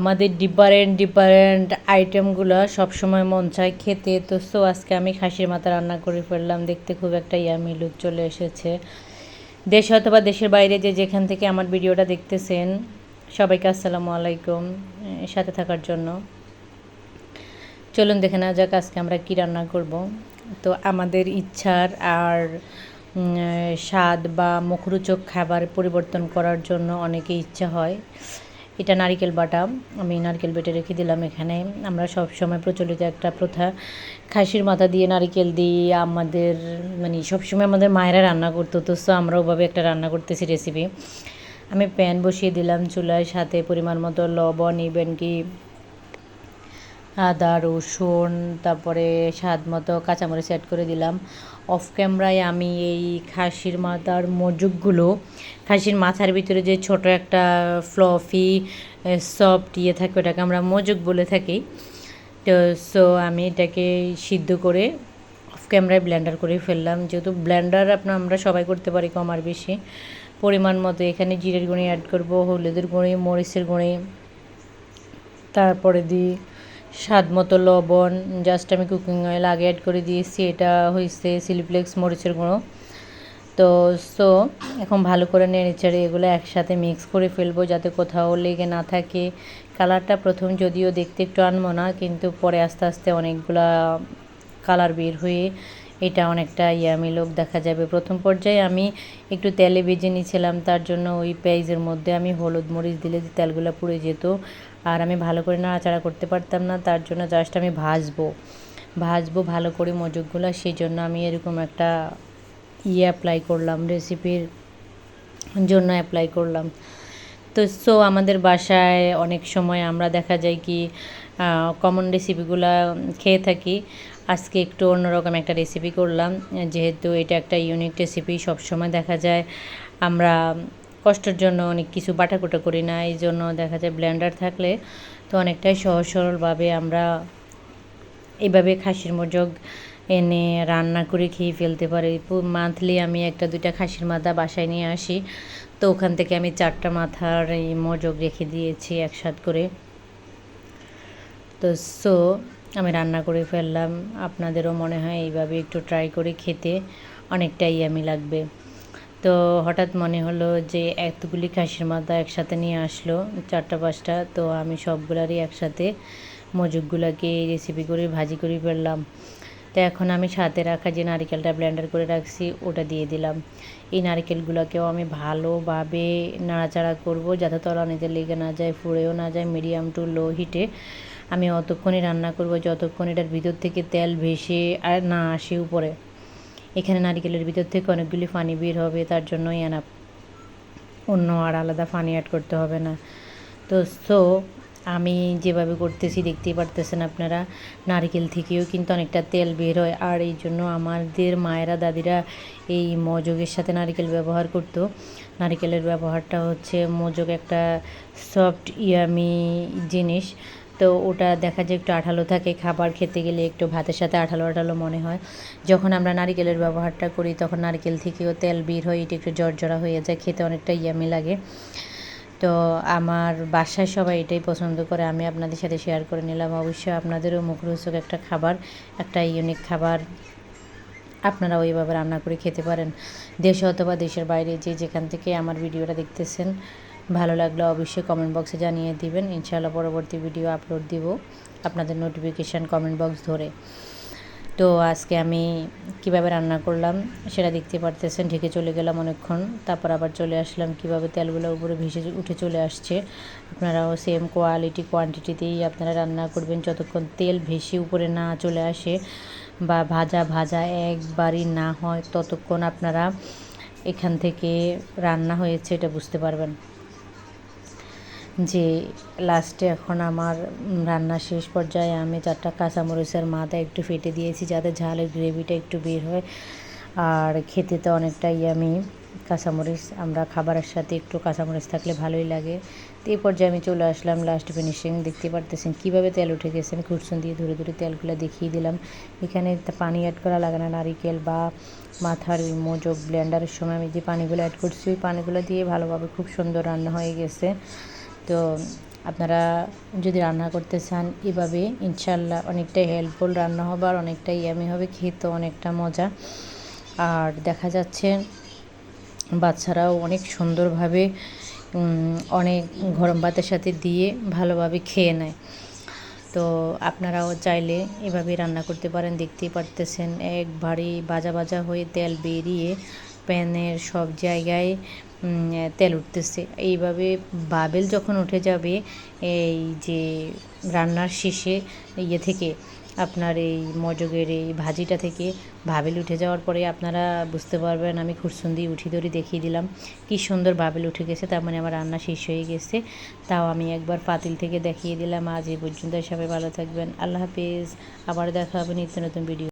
আমাদের different different আইটেমগুলো সবসময় মন চায় খেতে। তো সো আজকে আমি খাসির মাথা রান্না করে ফেললাম। দেখতে খুব একটা ইয়ামি লুক চলে এসেছে। দেশে অথবা দেশের বাইরে যে যেখান থেকে আমার ভিডিওটা দেখতেছেন, সবাইকে আসসালামু আলাইকুম সাথে থাকার জন্য। চলুন দেখে নেওয়া যাক আজকে আমরা কী রান্না করব। তো, আমাদের ইচ্ছার আর স্বাদ বা মুখরোচক খাবার পরিবর্তন করার জন্য অনেকে ইচ্ছা হয়। এটা নারিকেল বাটা। আমি নারকেল বেটে রেখে দিলাম এখানে। আমরা সব সময় প্রচলিত একটা প্রথা। খাসির মাথা দিয়ে নারিকেল দিয়ে আমাদের মানে সবসময় আমাদের মায়েরা রান্না করতো, তো আমরা ওভাবে একটা রান্না করতেছি রেসিপি আমি প্যান বসিয়ে দিলাম চুলায়, সাথে পরিমাণ মতো লবণ ইভেন কি আদা, রসুন, তারপরে স্বাদ মতো কাঁচামরিচ অ্যাড করে দিলাম। অফ ক্যামেরায় আমি এই খাসির মাথার মজুকগুলো, খাসির মাথার ভিতরে যে ছোট একটা ফ্লফি সফট ইয়ে থাকে, ওটাকে আমরা মজুক বলে থাকি। তো সো আমি এটাকে সিদ্ধ করে অফ ক্যামেরায় ব্লেন্ডার করে ফেললাম। যেহেতু ব্লেন্ডার আপনার আমরা সবাই করতে পারি কম আর বেশি। পরিমাণ মতো এখানে জিরের গুঁড়ি অ্যাড করব, হলুদের গুঁড়ি, মরিচের গুঁড়ি, তারপরে দিই স্বাদ মতো লবণ জাস্ট আমি কুকিং অয়েল আগে অ্যাড করে দিয়েছি, এটা হয়েছে সিলিপ্লেক্স মরিচের গুঁড়ো। তো সো এখন ভালো করে নেড়ে চেড়ে এগুলো একসাথে মিক্স করে ফেলব যাতে কোথাও লেগে না থাকে। কালারটা প্রথম যদিও দেখতে একটু আনব না কিন্তু পরে আস্তে আস্তে অনেকগুলা কালার বের হয়ে এটা অনেকটা ইয়ামি লোক দেখা যাবে। প্রথম পর্যায়ে আমি একটু তেলে ভেজে নিয়েছিলাম, তার জন্য ওই পেঁয়াজের মধ্যে আমি হলুদ মরিচ দিলে তেলগুলো পুড়ে যেত। আর আমি ভালো করে নাড়াচাড়া করতে পারতাম না, তার জন্য জাস্ট আমি ভাজবো। ভাজবো ভালো করে মজুকগুলো সেই জন্য আমি এরকম একটা ইয়ে অ্যাপ্লাই করলাম রেসিপির জন্য অ্যাপ্লাই করলাম। তো সো আমাদের বাসায় অনেক সময় আমরা দেখা যায় কি কমন রেসিপিগুলো খেয়ে থাকি। আজকে একটু অন্যরকম একটা রেসিপি করলাম, যেহেতু এটা একটা ইউনিক রেসিপি সবসময় দেখা যায় আমরা কষ্টের জন্য অনেক কিছু বাটাকুটা করি না, এই জন্য দেখা যায় ব্লেন্ডার থাকলে তো অনেকটাই সহজ সরলভাবে আমরা এইভাবে খাসির মজগ এনে রান্না করে খেয়ে ফেলতে পারি। মান্থলি আমি একটা দুইটা খাসির মাথা বাসায় নিয়ে আসি, তো ওখান থেকে আমি চারটা মাথার এই মজগ রেখে দিয়েছি একসাথ করে। তো সো আমি রান্না করে ফেললাম, আপনাদেরও মনে হয় এইভাবে একটু ট্রাই করে খেতে অনেকটাই আমি লাগবে। তো হঠাৎ মনে হলো যে এতগুলি খাসির মাথা একসাথে নিয়ে আসলো, চারটা, পাঁচটা। তো আমি সবগুলারই একসাথে মজুকগুলোকে রেসিপি করে ভাজি করে ফেললাম। তো এখন আমি সাথে রাখা যে নারিকেলটা ব্লেন্ডার করে রাখছি, ওটা দিয়ে দিলাম। এই নারিকেলগুলোকেও আমি ভালোভাবে নাড়াচাড়া করব যাতে তলানিতে লেগে না যায় ফুড়েও না যায় মিডিয়াম টু লো হিটে আমি অতক্ষণই রান্না করব, যতক্ষণ এটার ভিতর থেকে তেল ভেসে আর না আসে উপরে। এখানে নারিকেলের ভিতর থেকে অনেকগুলি পানি বের হবে, তার জন্যই এনা অন্য আর আলাদা পানি অ্যাড করতে হবে না। তো সো আমি যেভাবে করতেছি দেখতেই পারতেছেন আপনারা, নারকেল থেকেও কিন্তু অনেকটা তেল বের হয়। আর এই জন্য আমাদের মায়েরা, দাদিরা এই মজগের সাথে নারকেল ব্যবহার করতো। নারকেলের ব্যবহারটা হচ্ছে মজগ একটা সফট ইয়ামি জিনিস। তো ওটা দেখা যায় একটু আঠালো থাকে, খাবার খেতে গেলে একটু ভাতের সাথে আঠালো আঠালো মনে হয়। যখন আমরা নারিকেলের ব্যবহারটা করি, তখন নারকেল থেকেও তেল বের হয় এটা একটু জর্জরা হয়ে যায়, খেতে অনেকটা ইয়ামি লাগে। তো আমার বাসায় সবাই এটাই পছন্দ করে, আমি আপনাদের সাথে শেয়ার করে নিলাম। অবশ্যই আপনাদেরও মুখরোচক একটা খাবার, একটা ইউনিক খাবার আপনারা ওইভাবে রান্না করে খেতে পারেন। দেশে অথবা দেশের বাইরে যে যেখান থেকে আমার ভিডিওটা দেখতেছেন ভালো লাগলে অবশ্যই কমেন্ট বক্সে জানিয়ে দিবেন। ইনশাআল্লাহ পরবর্তী ভিডিও আপলোড দিব আপনাদের নোটিফিকেশান কমেন্ট বক্স ধরে। তো আজকে আমি কীভাবে রান্না করলাম সেটা দেখতে পারতেছেন, ঢেকে চলে গেলাম অনেকক্ষণ। তারপর আবার চলে আসলাম কীভাবে তেলগুলো উপরে ভেসে উঠে চলে আসছে। আপনারাও সেম কোয়ালিটি কোয়ান্টিটিতেই আপনারা রান্না করবেন। যতক্ষণ তেল ভেসে উপরে না চলে আসে বা ভাজা ভাজা একবারই না হয়, ততক্ষণ আপনারা এখান থেকে রান্না হয়েছে এটা বুঝতে পারবেন। যে লাস্টে এখন আমার রান্না শেষ পর্যায়ে আমি চারটা কাঁচামরিচের মাথা একটু ফেটে দিয়েছি যাতে ঝালের গ্রেভিটা একটু বের হয়। আর খেতে তো অনেকটাই আমি কাঁচামরিচ, আমরা খাবারের সাথে একটু কাঁচামরিচ থাকলে ভালোই লাগে। তো এই পর্যায়ে আমি চলে আসলাম লাস্ট ফিনিশিং দেখতে পারতেছেন কীভাবে তেল উঠে গেছে। আমি খুরসুন দিয়ে ধরে ধরে তেলগুলো দেখিয়ে দিলাম। এখানে পানি অ্যাড করা লাগে না। নারিকেল বা মাথার মোজক ব্লেন্ডারের সময় আমি যে পানিগুলো অ্যাড করছি, ওই পানিগুলো দিয়ে ভালোভাবে খুব সুন্দর রান্না হয়ে গেছে। তো আপনারা যদি রান্না করতে চান এভাবে, ইনশাল্লাহ অনেকটাই হেল্পফুল রান্না হবে আর অনেকটাই ইয়ামি হবে খেতে অনেকটা মজা। আর দেখা যাচ্ছে বাচ্চারাও অনেক সুন্দরভাবে অনেক গরম ভাতের সাথে দিয়ে ভালোভাবে খেয়ে নেয়। তো আপনারাও চাইলে এভাবে রান্না করতে পারেন, দেখতেই পারতেছেন, একবারে বাজা বাজা হয়ে তেল বেরিয়ে প্যানের সব জায়গায় তেল উঠতেছে। এইভাবে বাবেল যখন উঠে যাবে, এই যে রান্নার শেষে ইয়ে থেকে, আপনার এই মজগের এই ভাজিটা থেকে বাবেল উঠে যাওয়ার পরে আপনারা বুঝতে পারবেন, আমি খুরসুন্দি উঠি ধরে দেখিয়ে দিলাম, কি সুন্দর বাবেল উঠে গেছে, তার মানে আমার রান্না শেষ হয়ে গেছে। তাও আমি একবার পাতিল থেকে দেখিয়ে দিলাম, আজ এই পর্যন্ত সবাই ভালো থাকবেন, আল্লাহ হাফিজ, আবার দেখা হবে নিত্য নতুন ভিডিও